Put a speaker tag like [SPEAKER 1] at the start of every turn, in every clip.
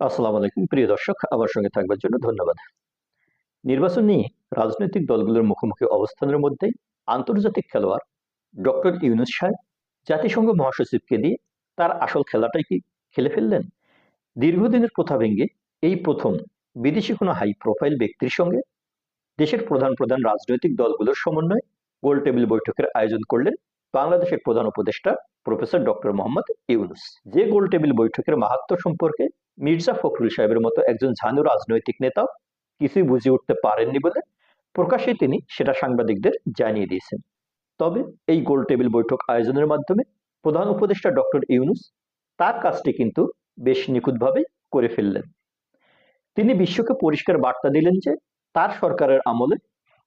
[SPEAKER 1] আসসালামু আলাইকুম, প্রিয় দর্শক, আমার সঙ্গে থাকবার জন্য ধন্যবাদ। নির্বাচন নিয়ে রাজনৈতিক দলগুলোর মুখোমুখি অবস্থানের মধ্যে আন্তর্জাতিক খেলোয়াড় ডক্টর ইউনুস সাহেব, জাতিসংঘ মহাসচিবকে দিয়ে তার আসল খেলাটাই কি খেলে ফেললেন? দীর্ঘদিনের প্রথা ভেঙে এই প্রথম বিদেশি কোনো হাই প্রোফাইল ব্যক্তির সঙ্গে দেশের প্রধান প্রধান রাজনৈতিক দলগুলোর সমন্বয়ে গোল টেবিল বৈঠকের আয়োজন করলেন বাংলাদেশের প্রধান উপদেষ্টা, প্রফেসর ডক্টর মোহাম্মদ ইউনুস। যে গোল টেবিল বৈঠকের মাহাত্ম সম্পর্কে মির্জা ফখরুল সাহেবের মতো একজন ঝানু রাজনৈতিক নেতা কিছুই বুঝে উঠতে পারেননি বলে প্রকাশ্যে তিনি সেটা সাংবাদিকদের জানিয়ে দিয়েছেন। তবে এই গোল টেবিল বৈঠক আয়োজনের মাধ্যমে প্রধান উপদেষ্টা ডক্টর ইউনুস তার কাজটি কিন্তু বেশ নিখুঁতভাবে করে ফেললেন। তিনি বিশ্বকে পরিষ্কার বার্তা দিলেন যে তার সরকারের আমলে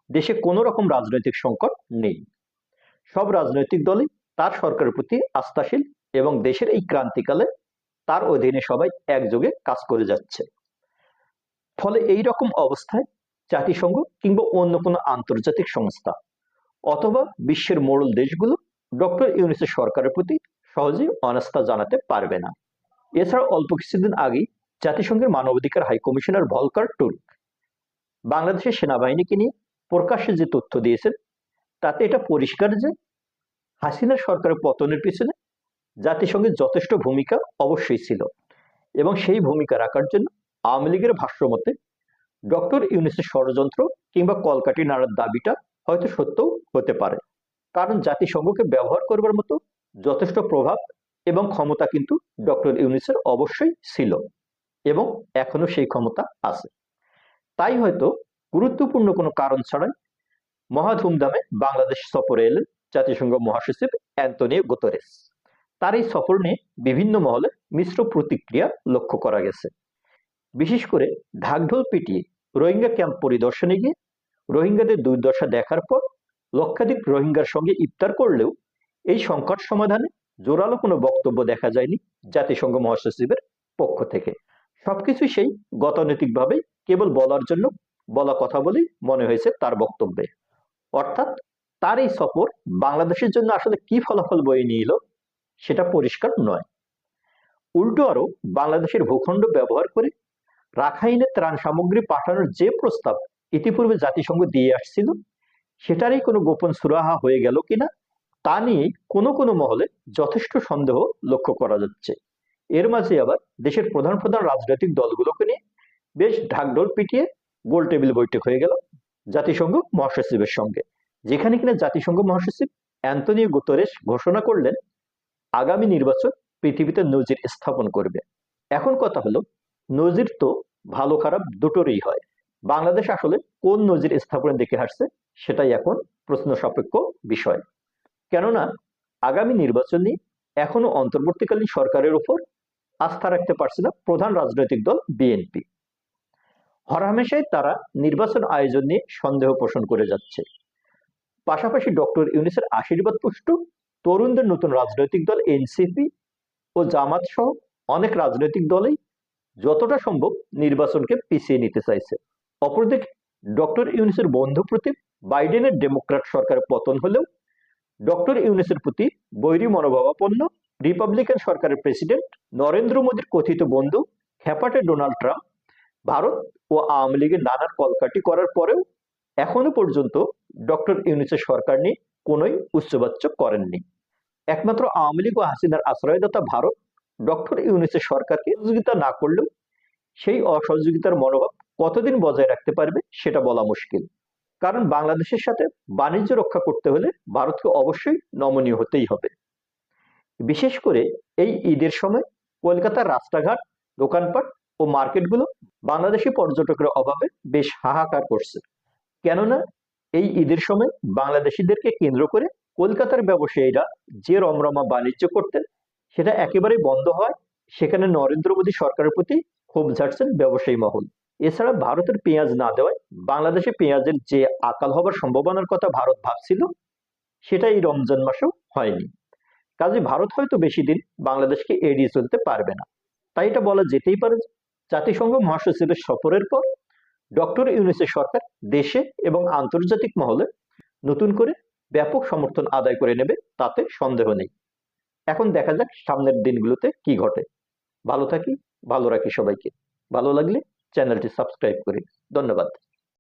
[SPEAKER 1] দেশে কোনো রকম রাজনৈতিক সংকট নেই। সব রাজনৈতিক দলই তার সরকারের প্রতি আস্থাশীল এবং দেশের এই ক্রান্তিকালে তার অধীনে সবাই একযোগে কাজ করে যাচ্ছে। ফলে এই রকম অবস্থায় জাতিসংঘ কিংবা অন্য কোনো আন্তর্জাতিক সংস্থা অথবা বিশ্বের মোড়ল দেশগুলো ডক্টর ইউনিসের সরকারের প্রতি সহজেই অনাস্থা জানাতে পারবে না। এছাড়া অল্প কিছুদিন আগেই জাতিসংঘের মানবাধিকার হাই কমিশনার ভলকার টুর্ক বাংলাদেশের সেনাবাহিনীকে নিয়ে প্রকাশ্যে যে তথ্য দিয়েছেন তাতে এটা পরিষ্কার যে হাসিনা সরকারের পতনের পিছনে জাতিসংঘের যথেষ্ট ভূমিকা অবশ্যই ছিল এবং সেই ভূমিকা রাখার জন্য আওয়ামী লীগের ভাষ্য মতে ডক্টর ইউনিসের ষড়যন্ত্র কিংবা কলকাটি নাড়ার দাবিটা হয়তো সত্যও হতে পারে। কারণ জাতিসংঘকে ব্যবহার করবার মতো যথেষ্ট প্রভাব এবং ক্ষমতা কিন্তু ডক্টর ইউনিসের অবশ্যই ছিল এবং এখনও সেই ক্ষমতা আছে। তাই হয়তো গুরুত্বপূর্ণ কোনো কারণ ছাড়াই মহা ধুমধামে বাংলাদেশ সফরে এলেন জাতিসংঘ মহাসচিব অ্যান্তনিও গুতরেস। তার এই সফর নিয়ে বিভিন্ন মহলে মিশ্র প্রতিক্রিয়া লক্ষ্য করা গেছে। বিশেষ করে ঢাকঢোল পিটিয়ে রোহিঙ্গা ক্যাম্প পরিদর্শনে গিয়ে রোহিঙ্গাদের দুর্দশা দেখার পর লক্ষাধিক রোহিঙ্গার সঙ্গে ইফতার করলেও এই সংকট সমাধানে জোরালো কোনো বক্তব্য দেখা যায়নি জাতিসংঘ মহাসচিবের পক্ষ থেকে। সবকিছু সেই গতানৈতিকভাবে কেবল বলার জন্য বলা কথা বলেই মনে হয়েছে তার বক্তব্যে। অর্থাৎ তার এই সফর বাংলাদেশের জন্য আসলে কি ফলাফল বয়ে নিয়ে এলো সেটা পরিষ্কার নয়। উল্টো আরও বাংলাদেশের ভূখণ্ড ব্যবহার করে রাখাইনে ত্রাণ সামগ্রী পাঠানোর যে প্রস্তাব ইতিপূর্বে জাতিসংঘ দিয়ে আসছিল, সেটারই কোনো গোপন সুরাহা হয়ে গেল কিনা তা নিয়ে কোনো কোনো মহলে যথেষ্ট সন্দেহ লক্ষ্য করা যাচ্ছে। এর মাঝে আবার দেশের প্রধান প্রধান রাজনৈতিক দলগুলোকে নিয়ে বেশ ঢাকঢোল পিটিয়ে গোল টেবিল বৈঠক হয়ে গেল। জাতিসংঘ মহাসচিবের সঙ্গে। যেখানে কিনা জাতিসংঘ মহাসচিব অ্যান্তনিও গুতরেস ঘোষণা করলেন, আগামী নির্বাচন পৃথিবীতে নজির স্থাপন করবে। এখন কথা হলো, নজির তো ভালো খারাপ দুটোরই হয়। বাংলাদেশ আসলে কোন নজির স্থাপনে দেখে হাসছে সেটাই এখন প্রশ্ন সাপেক্ষ বিষয়। কেননা, আগামী নির্বাচন নিয়ে এখনও অন্তর্বর্তীকালীন সরকারের উপর আস্থা রাখতে পারছে না প্রধান রাজনৈতিক দল বিএনপি। হরহামেশাই তারা নির্বাচন আয়োজন নিয়ে সন্দেহ পোষণ করে যাচ্ছে। পাশাপাশি ডক্টর ইউনিসের আশীর্বাদ পুষ্ট, তরুণদের নতুন রাজনৈতিক দল এনসিপি ও জামাত সহ অনেক রাজনৈতিক দলেই যতটা সম্ভব নির্বাচনকে পিছিয়ে নিতে চাইছে। অপরদিকে, ডক্টর ইউনিসের বন্ধু প্রতি বাইডেনের ডেমোক্রাট সরকারের পতন হলেও ডক্টর ইউনিসের প্রতি বৈরী মনোভাবাপন্ন রিপাবলিকান সরকারের প্রেসিডেন্ট নরেন্দ্র মোদীর কথিত বন্ধু, খ্যাপাটে ডোনাল্ড ট্রাম্প ভারত ও আওয়ামী লীগের নানান কলকাটি করার পরেও এখনও পর্যন্ত ডক্টর ইউনিসের সরকার নিয়ে কোনোই উচ্চবাচ্য করেননি। একমাত্র আওয়ামী লীগ ও হাসিনার আশ্রয়দাতা ভারত ডক্টর ইউনিসের সরকারকে সহযোগিতা না করলেও সেই অসহযোগিতার মনোভাব কতদিন বজায় রাখতে পারবে সেটা বলা মুশকিল। কারণ বাংলাদেশের সাথে বাণিজ্য রক্ষা করতে হলে ভারতকে অবশ্যই নমনীয় হতেই হবে। বিশেষ করে এই ঈদের সময় কলকাতার রাস্তাঘাট, দোকানপাট ও মার্কেটগুলো বাংলাদেশি পর্যটকের অভাবে বেশ হাহাকার করছে। কেননা এই ঈদের সময় বাংলাদেশিদেরকে কেন্দ্র করে কলকাতার ব্যবসায়ীরা যে রমরমা বাণিজ্য করতেন, সেটা একেবারেই বন্ধ হয়। সেখানে নরেন্দ্র মোদী সরকারের প্রতি ক্ষোভ ঝাড়ছেন ব্যবসায়ী মহল। এছাড়া ভারতের পেঁয়াজ না দেওয়ায় বাংলাদেশে পেঁয়াজের যে আকাল হবার সম্ভাবনার কথা ভারত ভাবছিল, সেটা এই রমজান মাসেও হয়নি। কাজে ভারত হয়তো বেশি দিন বাংলাদেশকে এড়িয়ে চলতে পারবে না। তাই এটা বলা যেতেই পারে জাতিসংঘ মহাসচিবের সফরের পর ডক্টর ইউনিসের সরকার দেশে এবং আন্তর্জাতিক মহলে নতুন করে ব্যাপক সমর্থন আদায় করে নেবে তাতে সন্দেহ নেই। এখন দেখা যাক সামনের দিনগুলোতে কি ঘটে। ভালো থাকি, ভালো রাখি সবাইকে। ভালো লাগলে চ্যানেলটি সাবস্ক্রাইব করি। ধন্যবাদ।